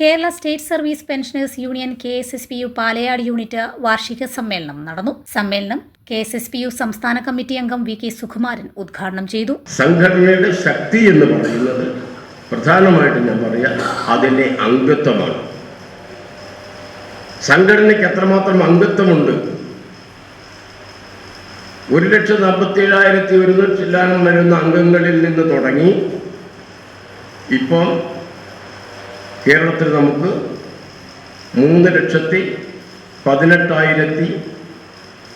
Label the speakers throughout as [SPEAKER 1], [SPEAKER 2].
[SPEAKER 1] Kerala state service pensioners union K S S P U Palayad unit വാർഷിക സമ്മേളനം നടന്നു. സമ്മേളനം K S S P U സംസ്ഥാന committee അംഗം വി കെ സുകുമാരൻ ഉദ്ഘാടനം ചെയ്തു.
[SPEAKER 2] സംഘടനയുടെ ശക്തി എന്ന് പറയുന്നത് പ്രധാനമായിട്ടും ഞാൻ പറയാം അതിന്റെ അംഗത്വമാണ്. സംഘടനയ്ക്ക് എത്രമാത്രം അംഗത്വമുണ്ട്? ഒരു ലക്ഷത്തി നാൽപ്പത്തി ഏഴായിരത്തി ഒരുന്നൂറ്റി വരുന്ന അംഗങ്ങളിൽ നിന്ന് തുടങ്ങി. ഇപ്പം കേരളത്തിൽ നമുക്ക് മൂന്ന് ലക്ഷത്തി പതിനെട്ടായിരത്തി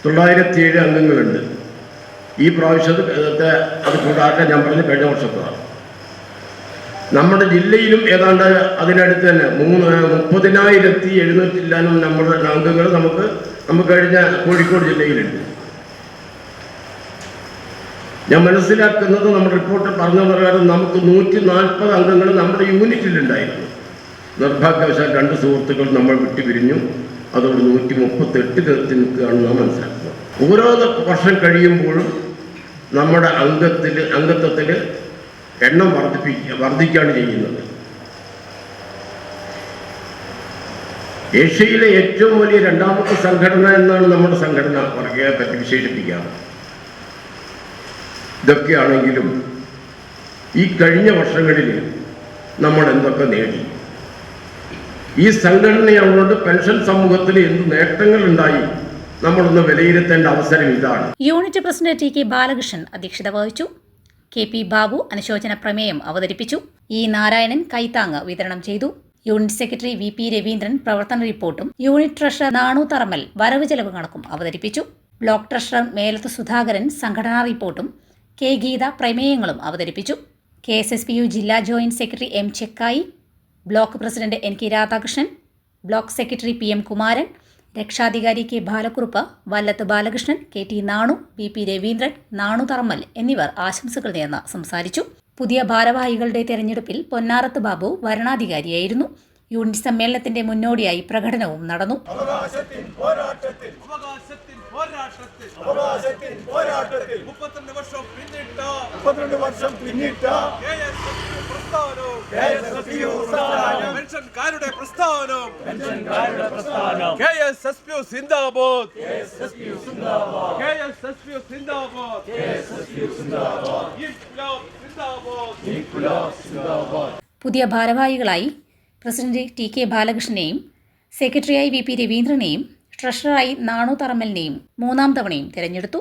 [SPEAKER 2] തൊള്ളായിരത്തി ഏഴ് അംഗങ്ങളുണ്ട്. ഈ പ്രാവശ്യത്തെ അത് കൂടാക്കാൻ ഞാൻ പറഞ്ഞ കഴിഞ്ഞ വർഷത്തതാണ് നമ്മുടെ ജില്ലയിലും ഏതാണ്ട് അതിനടുത്ത് തന്നെ മൂന്ന് മുപ്പതിനായിരത്തി എഴുന്നൂറ്റി ഇല്ലാനും നമ്മുടെ അംഗങ്ങൾ നമുക്ക് നമുക്ക് കഴിഞ്ഞ കോഴിക്കോട് ജില്ലയിലുണ്ട്. ഞാൻ മനസ്സിലാക്കുന്നത് നമ്മുടെ റിപ്പോർട്ട് പറഞ്ഞ പ്രകാരം നമുക്ക് നൂറ്റി നാൽപ്പത് അംഗങ്ങൾ നമ്മുടെ യൂണിറ്റിലുണ്ടായിരുന്നു. നിർഭാഗ്യവശാൽ രണ്ട് സുഹൃത്തുക്കൾ നമ്മൾ വിട്ടുപിരിഞ്ഞു അതോട് നൂറ്റി മുപ്പത്തെട്ട് പേർത്തി നിൽക്കുകയാണ് നാം മനസ്സിലാക്കുന്നത്. ഓരോ വർഷം കഴിയുമ്പോഴും നമ്മുടെ അംഗത്തിൽ അംഗത്വത്തിൽ എണ്ണം വർദ്ധിപ്പിക്കുക വർദ്ധിക്കുകയാണ് ചെയ്യുന്നത്. ഏഷ്യയിലെ ഏറ്റവും വലിയ രണ്ടാമത്തെ സംഘടന എന്നാണ് നമ്മുടെ സംഘടന വർഗീയ പറ്റി വിശേഷിപ്പിക്കാറ് ഇതൊക്കെയാണെങ്കിലും ഈ കഴിഞ്ഞ വർഷങ്ങളിൽ നമ്മൾ എന്തൊക്കെ നേടി? ഈ സംഘടനയുള്ളതുകൊണ്ട് പെൻഷൻ സമൂഹത്തിൽ എന്ത് നേട്ടങ്ങൾ ഉണ്ടായി നമ്മളൊന്ന് വിലയിരുത്തേണ്ട അവസരം ഇതാണ്.
[SPEAKER 1] Unit president T K Balakrishnan അധ്യക്ഷത വഹിച്ചു. കെ പി ബാബു അനുശോചന പ്രമേയം അവതരിപ്പിച്ചു. ഇ നാരായണൻ കൈത്താങ് വിതരണം ചെയ്തു. Unit secretary V P Raveendran പ്രവർത്തന റിപ്പോർട്ടും. യൂണിറ്റ് ട്രഷറർ നാണു തറമൽ വരവ് ചെലവ് കണക്കും അവതരിപ്പിച്ചു. ബ്ലോക്ക് ട്രഷറർ മേലത്ത് സുധാകരൻ സംഘടനാ റിപ്പോർട്ടും. കെ ഗീത പ്രമേയങ്ങളും അവതരിപ്പിച്ചു. K S S P U ജില്ലാ joint secretary M Chekkayi. Block president N K Radhakrishnan block secretary P M Kumaran രക്ഷാധികാരി K Balakurup Vallath Balakrishnan K T Nanu B P Raveendran Nanu Tharammal എന്നിവർ ആശംസകൾ നേർന്ന് സംസാരിച്ചു. പുതിയ ഭാരവാഹികളുടെ തെരഞ്ഞെടുപ്പിൽ പൊന്നാറത്ത് Babu വരണാധികാരിയായിരുന്നു. Unit സമ്മേളനത്തിന്റെ മുന്നോടിയായി പ്രകടനവും നടന്നു.
[SPEAKER 3] മുപ്പത്തിരണ്ട് വർഷം പിന്നിട്ട വർഷം പിന്നിട്ട പെൻഷൻകാരുടെ പ്രസ്ഥാനം. കെ എസ് എസ് പി സിന്ദാബാദ്. കെ എസ് എസ് പി സിന്ദാബാദ്.
[SPEAKER 1] പുതിയ ഭാരവാഹികളായി പ്രസിഡന്റ് ടി കെ ബാലകൃഷ്ണനെയും സെക്രട്ടറിയായി വി പി രവീന്ദ്രനെയും ട്രഷററായി നാണു തറമ്മലിനെയും മൂന്നാം തവണയും തിരഞ്ഞെടുത്തു.